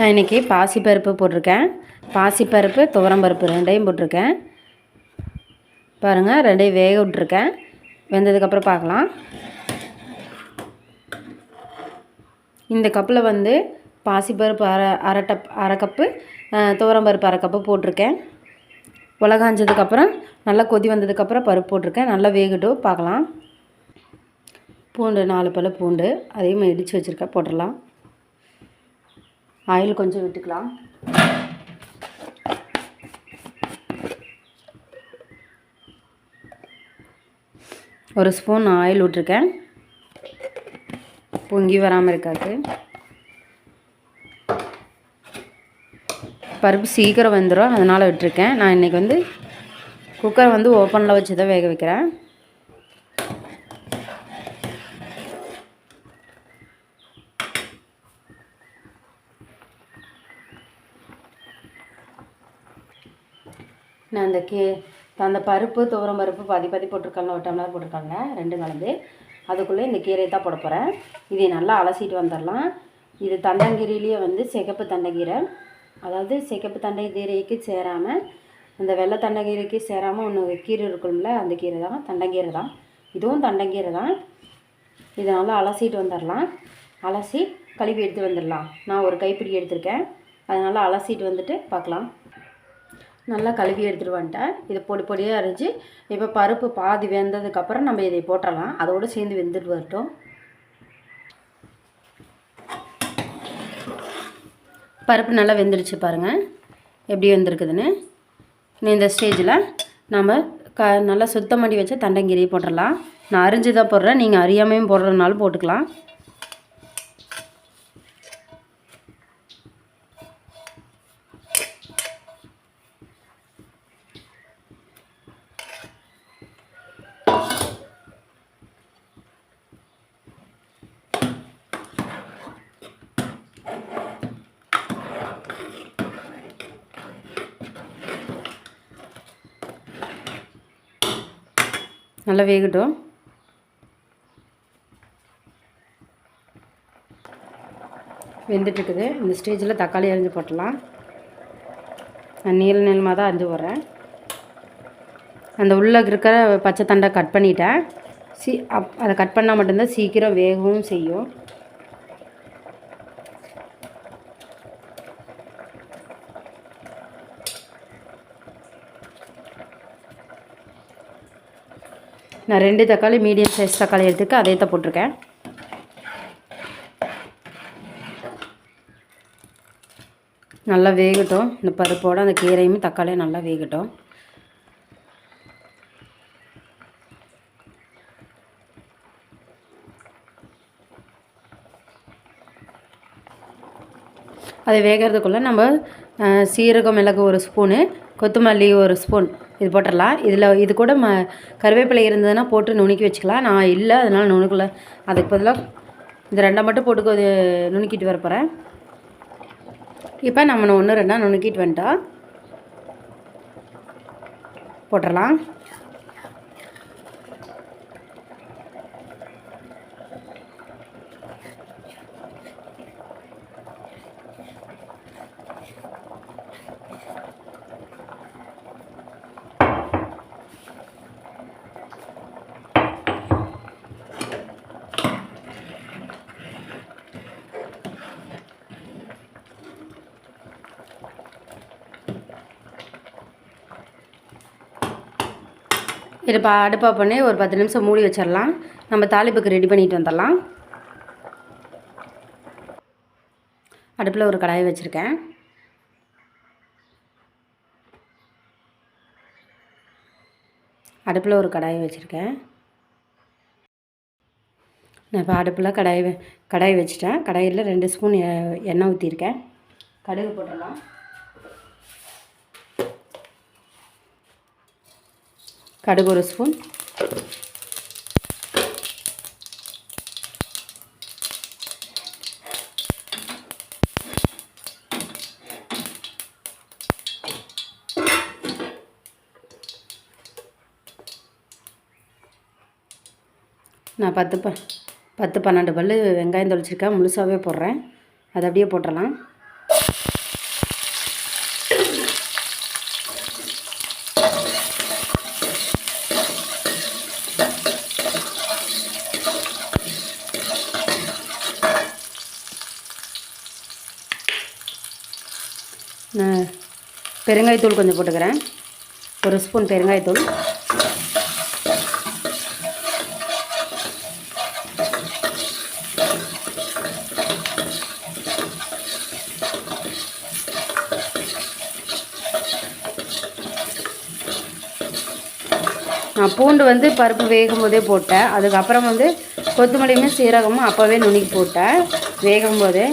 நான் இன்றைக்கி பாசிப்பருப்பு போட்டிருக்கேன். பாசிப்பருப்பு துவரம்பருப்பு ரெண்டையும் போட்டிருக்கேன். பாருங்கள் ரெண்டையும் வேக விட்ருக்கேன் வெந்ததுக்கப்புறம் பார்க்கலாம். இந்த கப்பில் வந்து பாசிப்பருப்பு அரை அரை டப் அரை கப்பு துவரம்பருப்பு அரை கப்பு போட்டிருக்கேன். உலகாஞ்சதுக்கப்புறம் நல்லா கொதி வந்ததுக்கப்புறம் பருப்பு போட்டிருக்கேன். நல்லா வேகட்டும் பார்க்கலாம். பூண்டு நாலு பழ பூண்டு அதையும் இடித்து வச்சுருக்கேன் போட்டுடலாம். ஆயில் கொஞ்சம் விட்டுக்கலாம். ஒரு ஸ்பூன் ஆயில் விட்ருக்கேன் பொங்கி வராமல் இருக்காது. பருப்பு சீக்கிரம் வந்துடும் அதனால் விட்டுருக்கேன். நான் இன்றைக்கி வந்து குக்கரை வந்து ஓப்பனில் வச்சு தான் வேக வைக்கிறேன். நான் அந்த கே அந்த பருப்பு துவரம் பருப்பு பாதி பாதி போட்டிருக்காங்க ஒரு டம்ளர் போட்டிருக்காங்க ரெண்டு கலந்து. அதுக்குள்ளே இந்த கீரையை தான் போட போகிறேன் இதை நல்லா அலசிட்டு வந்துடலாம். இது தண்டங்கீரையிலேயே வந்து சிகப்பு தண்டங்கீரை. அதாவது சிகப்பு தண்டங்கீரைக்கு சேராமல் அந்த வெள்ளை தண்டங்கீரைக்கு சேராமல் ஒன்று கீரை இருக்கும்ல அந்த கீரை தான் தண்டங்கீரை தான். இதுவும் தண்டங்கீரை தான். இதை நல்லா அலசிட்டு வந்துடலாம். அலசி கழுவி எடுத்து வந்துடலாம். நான் ஒரு கைப்பிடி எடுத்திருக்கேன். அதனால் அலசிட்டு வந்துட்டு பார்க்கலாம். நல்லா கழுவி எடுத்துகிட்டு வந்துட்டேன். இதை பொடி பொடியாக அரைஞ்சி இப்போ பருப்பு பாதி வெந்ததுக்கப்புறம் நம்ம இதை போட்டுடலாம் அதோடு சேர்ந்து வெந்துட்டு வரட்டும். பருப்பு நல்லா வெந்துடுச்சு பாருங்கள் எப்படி வெந்திருக்குதுன்னு. இந்த ஸ்டேஜில் நம்ம க நல்லா சுத்தம் பண்ணி வச்ச தண்டங்கீரையை போட்டுடலாம் நான் அரிஞ்சு தான் போடுறேன். நீங்கள் அறியாமையும் போடுறதுனாலும் போட்டுக்கலாம். நல்லா வேகட்டும். வெந்துட்டுருக்குது. இந்த ஸ்டேஜில் தக்காளி அரிஞ்சு போட்டலாம் நான் நீள நீளமாக தான் அரிஞ்சு போடுறேன். அந்த உள்ளே இருக்கிற பச்சை தண்டை கட் பண்ணிட்டேன். சீ அப் அதை கட் பண்ணால் மட்டும்தான் சீக்கிரம் வேகவும் செய்யும். நான் ரெண்டு தக்காளி மீடியம் சைஸ் தக்காளி எடுத்துக்க அதே தான் போட்டிருக்கேன். நல்லா வேகட்டும். இந்த பருப்போடு அந்த கீரையும் தக்காளியும் நல்லா வேகட்டும். அது வேகிறதுக்குள்ளே நம்ம சீரகம் மிளகு ஒரு ஸ்பூனு கொத்தமல்லி ஒரு ஸ்பூன் இது போட்டுடலாம். இதில் இது கூட ம கருவேப்பிலை இருந்ததுன்னா போட்டு நுணுக்கி வச்சுக்கலாம். நான் இல்லை அதனால் நுணுக்கல. அதுக்கு பதிலாக இந்த ரெண்டை மட்டும் போட்டு நுணுக்கிட்டு வர போகிறேன் இப்போ நம்ம ஒன்று ரெண்டா நுணுக்கிட்டு வந்துட்டோம். போட்டுடலாம். இது பா அடுப்பா பண்ணி ஒரு பத்து நிமிஷம் மூடி வச்சிடலாம் நம்ம தாளிப்புக்கு ரெடி பண்ணிட்டு வந்துடலாம். அடுப்பில் ஒரு கடாயை வச்சுருக்கேன். அடுப்பில் ஒரு கடாயை வச்சுருக்கேன். நான் இப்போ அடுப்பில் கடாய் கடாய் வச்சுட்டேன். கடாயில் ரெண்டு ஸ்பூன் எ- எண்ணெய் ஊற்றிருக்கேன் கடுகு போட்டுடலாம். கடுகு ஒரு ஸ்பூன். நான் பத்து ப பத்து பன்னெண்டு பல் வெங்காயம் தொளிச்சிருக்கேன். முழுசாகவே போடுறேன். அதை அப்படியே போட்டுடலாம் நான் பெருங்காயத்தூள் கொஞ்சம் போட்டுக்கிறேன். ஒரு ஸ்பூன் பெருங்காயத்தூள் நான் பூண்டு வந்து பருப்பு வேகும் போதே போட்டேன். அதுக்கப்புறம் வந்து கொத்தமல்லியுமே சீரகமும் அப்போவே நுணுக்கி போட்டேன். வேகும் போதே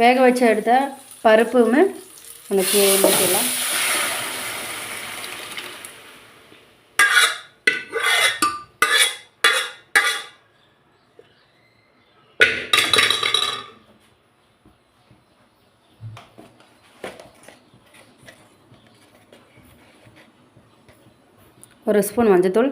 வேக வச்சு எடுத்த பருப்புமே அந்த கீரை ஊற்றிடலாம் ஒரு ஸ்பூன் மஞ்சத்தூள்.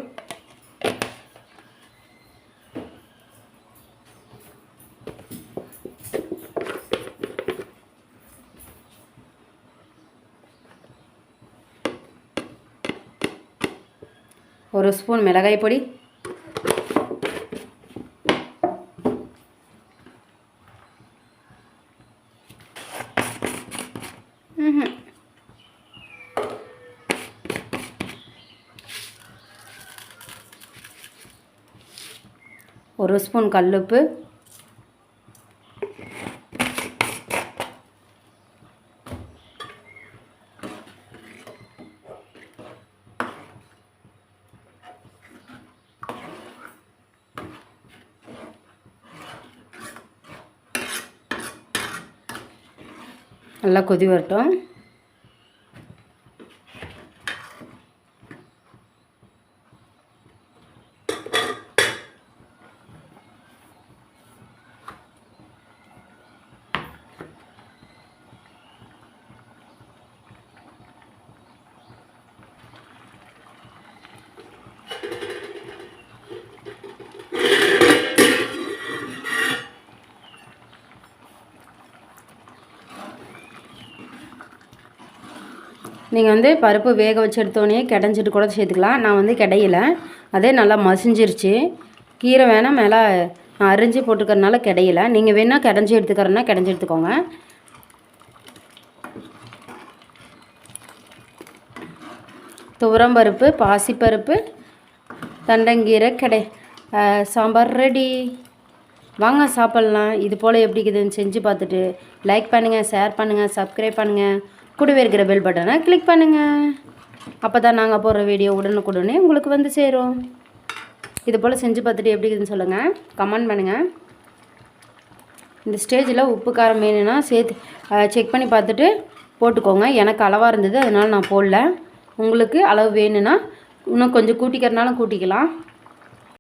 ஒரு ஸ்பூன் மிளகாய் பொடி. ஒரு ஸ்பூன் கல்லுப்பு. நல்லா கொதி வரட்டும். நீங்கள் வந்து பருப்பு வேக வச்சு எடுத்தோடனே கிடஞ்சிட்டு கூட சேர்த்துக்கலாம். நான் வந்து கிடையலை. அதே நல்லா மசிஞ்சிருச்சு. கீரை வேணால் மேலே நான் அரிஞ்சு போட்டுக்கறனால கிடையலை. நீங்கள் வேணால் கிடஞ்சி எடுத்துக்கிறேன்னா கிடஞ்சி எடுத்துக்கோங்க. துவரம் பருப்பு பாசிப்பருப்பு தண்டங்கீரை கிடை சாம்பார் ரெடி. வாங்க சாப்பிட்லாம். இது போல் எப்படி இருக்குதுன்னு செஞ்சு பார்த்துட்டு லைக் பண்ணுங்கள் ஷேர் பண்ணுங்கள் சப்ஸ்கிரைப் பண்ணுங்கள் கூடவே இருக்கிற பெல் பட்டனை கிளிக் பண்ணுங்கள் அப்போ தான் நாங்கள் போடுற வீடியோ உடனுக்குடனே உங்களுக்கு வந்து சேரும். இது போல் செஞ்சு பார்த்துட்டு எப்படி இருக்குதுன்னு சொல்லுங்கள் கமெண்ட் பண்ணுங்கள் இந்த ஸ்டேஜில் உப்பு காரம் வேணும்னா சேர்த்து செக் பண்ணி பார்த்துட்டு போட்டுக்கோங்க. எனக்கு அளவாக இருந்தது அதனால் நான் போடல. உங்களுக்கு அளவு வேணும்னா இன்னும் கொஞ்சம் கூட்டிக்கிறனாலும் கூட்டிக்கலாம்.